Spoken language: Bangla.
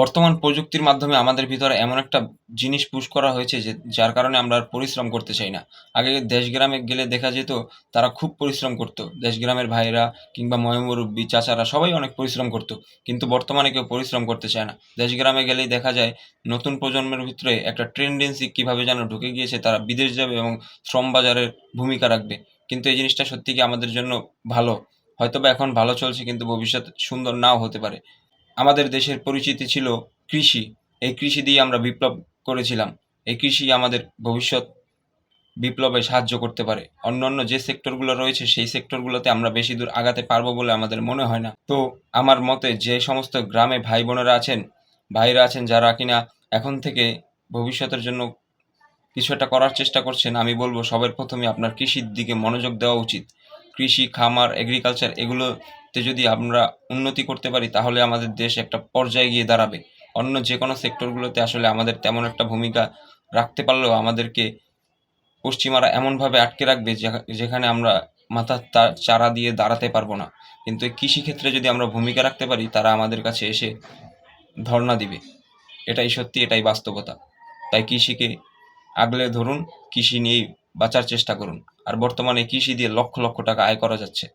বর্তমান প্রযুক্তির মাধ্যমে আমাদের ভিতরে এমন একটা জিনিস পুশ করা হয়েছে যে, যার কারণে আমরা আর পরিশ্রম করতে চাই না। আগে দেশ গ্রামে গেলে দেখা যেত, তারা খুব পরিশ্রম করতো। দেশ গ্রামের ভাইরা কিংবা ময়মুরব্বী চাচারা সবাই অনেক পরিশ্রম করতো। কিন্তু বর্তমানে কেউ পরিশ্রম করতে চায় না। দেশ গ্রামে গেলেই দেখা যায়, নতুন প্রজন্মের ভিতরে একটা ট্রেন্ডেন্সি কীভাবে যেন ঢুকে গিয়েছে, তারা বিদেশ যাবে এবং শ্রম বাজারের ভূমিকা রাখবে। কিন্তু এই জিনিসটা সত্যি কি আমাদের জন্য ভালো? হয়তোবা এখন ভালো চলছে, কিন্তু ভবিষ্যৎ সুন্দর নাও হতে পারে। আমাদের দেশের পরিচিতি ছিল কৃষি। এই কৃষি দিয়ে আমরা বিপ্লব করেছিলাম। এই কৃষি আমাদের ভবিষ্যৎ বিপ্লবে সাহায্য করতে পারে। অন্যান্য যে সেক্টরগুলো রয়েছে, সেই সেক্টরগুলোতে আমরা বেশি দূর আগাতে পারব বলে আমাদের মনে হয় না। তো আমার মতে যে সমস্ত গ্রামে ভাই বোনেরা আছেন, ভাইরা আছেন, যারা কিনা এখন থেকে ভবিষ্যতের জন্য কিছু একটা করার চেষ্টা করছেন, আমি বলব সবার প্রথমে আপনার কৃষির দিকে মনোযোগ দেওয়া উচিত। কৃষি, খামার এগ্রিকালচার এগুলোতে যদি আমরা উন্নতি করতে পারি, তাহলে আমাদের দেশ একটা পর্যায়ে গিয়ে দাঁড়াবে। অন্য যে কোনো সেক্টরগুলোতে আসলে আমাদের তেমন একটা ভূমিকা রাখতে পারলেও আমাদেরকে পশ্চিমারা এমনভাবে আটকে রাখবে যেখানে আমরা মাথার তা- চারা দিয়ে দাঁড়াতে পারব না। কিন্তু এই কৃষিক্ষেত্রে যদি আমরা ভূমিকা রাখতে পারি, তারা আমাদের কাছে এসে ধর্ণা দিবে। এটাই সত্যি, এটাই বাস্তবতা। তাই কৃষিকে আগলে ধরুন, কৃষি নিয়েই বাঁচার চেষ্টা করুন। আর বর্তমানে কৃষি দিয়ে লক্ষ লক্ষ টাকা আয় করা যাচ্ছে।